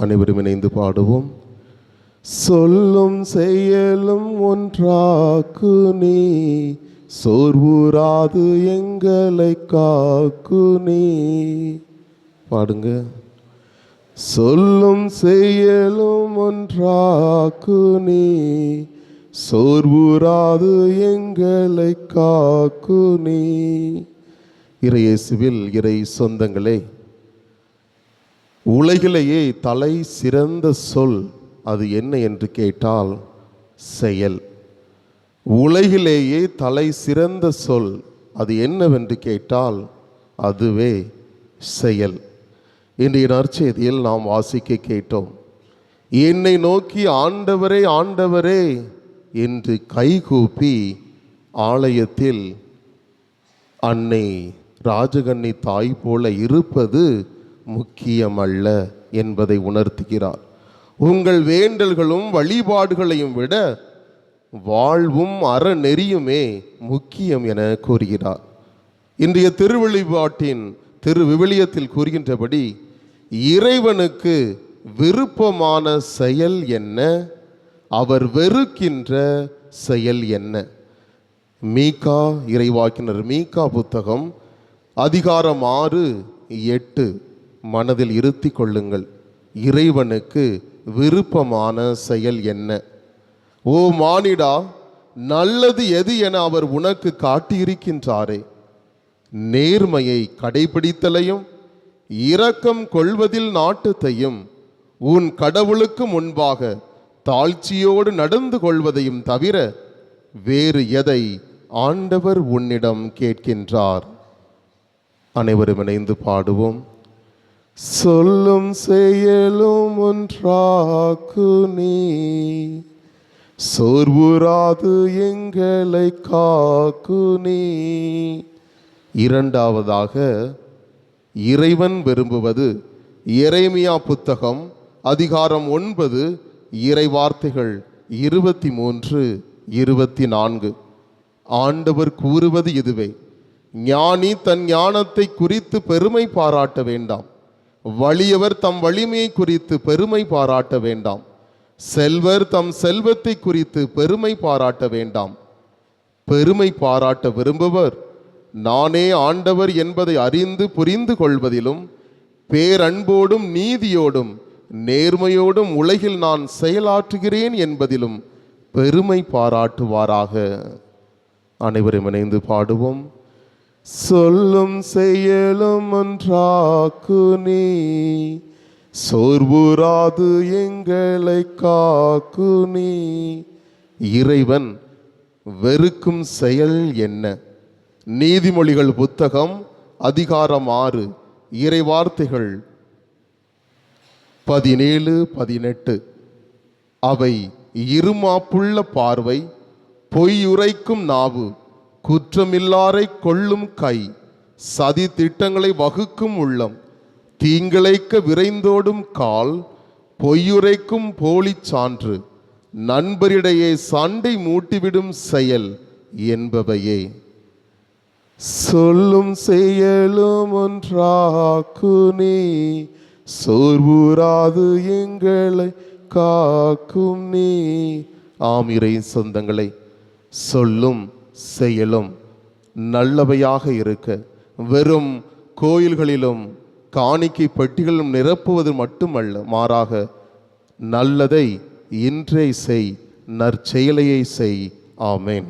அனைவரும் இணைந்து பாடுவோம். சொல்லும் செயலும் ஒன்றாக்கு நீ சோர்வுராது எங்களை காக்கு நீ. பாடுங்க. சொல்லும் செயலும் ஒன்றாக்கு நீ சோர்வுராது எங்களை காக்கு நீ. இறையேசுவில் இறை சொந்தங்களே உலகிலேயே தலை சிறந்த சொல் அது என்ன என்று கேட்டால் செயல். உலகிலேயே தலை சிறந்த சொல் அது என்னவென்று கேட்டால் அதுவே செயல். இன்றைய நற்செய்தியில் நாம் வாசிக்க கேட்டோம். என்னை நோக்கி ஆண்டவரே ஆண்டவரே என்று கைகூப்பி ஆலயத்தில் அன்னை ராஜகன்னி தாய் போல இருப்பது முக்கியமல்ல என்பதை உணர்த்துகிறார். உங்கள் வேண்டல்களும் வழிபாடுகளையும் விட வாழ்வும் அறநெறியுமே முக்கியம் என கூறுகிறார். இன்றைய திருவழிபாட்டின் திரு விவிலியத்தில் கூறுகின்றபடி இறைவனுக்கு விருப்பமான செயல் என்ன? அவர் வெறுக்கின்ற செயல் என்ன? மீகா இறைவாக்கினர் மீகா புத்தகம் அதிகாரம் ஆறு எட்டு. மனதில் இருத்தி கொள்ளுங்கள். இறைவனுக்கு விருப்பமான செயல் என்ன? ஓ மானிடா நல்லது எது என அவர் உனக்கு காட்டியிருக்கின்றாரே? நேர்மையை கடைபிடித்தலையும் இரக்கம் கொள்வதில் நாட்டத்தையும் உன் கடவுளுக்கு முன்பாக தாழ்ச்சியோடு நடந்து கொள்வதையும் தவிர வேறு எதை ஆண்டவர் உன்னிடம் கேட்கின்றார்? அனைவரும் இணைந்து பாடுவோம். சொல்லும் செயலும் ஒன்றாக்கு நீ. சோர்வுராது எங்களை காக்கு நீ. இரண்டாவதாக இறைவன் விரும்புவது இறைமையா புத்தகம் அதிகாரம் ஒன்பது இறை வார்த்தைகள் இருபத்தி மூன்று இருபத்தி நான்கு ஆண்டவர் கூறுவது இதுவே ஞானி தன் ஞானத்தை குறித்து பெருமை பாராட்ட வேண்டாம். வலியவர் தம் வலிமையை குறித்து பெருமை பாராட்ட வேண்டாம். செல்வர் தம் செல்வத்தை குறித்து பெருமை பாராட்ட வேண்டாம். பெருமை பாராட்ட விரும்புவர். நானே ஆண்டவர் என்பதை அறிந்து புரிந்து கொள்வதிலும் பேரன்போடும் நீதியோடும் நேர்மையோடும் உலகில் நான் செயலாற்றுகிறேன் என்பதிலும் பெருமை பாராட்டுவாராக. அனைவரும் இணைந்து பாடுவோம். சொல்லும் செயலும் ஒன்றாக்கு நீ. சோர்வுராது எங்களை காக்கு நீ. இறைவன் வெறுக்கும் செயல் என்ன? நீதிமொழிகள் புத்தகம் அதிகாரம் ஆறு இறை வார்த்தைகள் பதினேழு பதினெட்டு. அவை இருமாப்புள்ள பார்வை பொய்யுரைக்கும் நாவு. குற்றமில்லாரை கொள்ளும் கை சதி திட்டங்களை வகுக்கும் உள்ளம் தீங்கிழைக்க விரைந்தோடும் கால் பொய்யுரைக்கும் போலிச் சான்று நண்பரிடையே சண்டை மூட்டிவிடும் செயல் என்பவையே. சொல்லும் செயலும் ஒன்றாக்கு நீ சோர்வுறாது எங்களை காக்கும் நீ. ஆமிரை சொந்தங்களை சொல்லும் செயலும் நல்லவையாக இருக்க. வெறும் கோயில்களிலும் காணிக்கை பெட்டிகளும் நிரப்புவது மட்டுமல்ல மாறாக நல்லதை இன்றே செய் நற்செயலையை செய். ஆமேன்.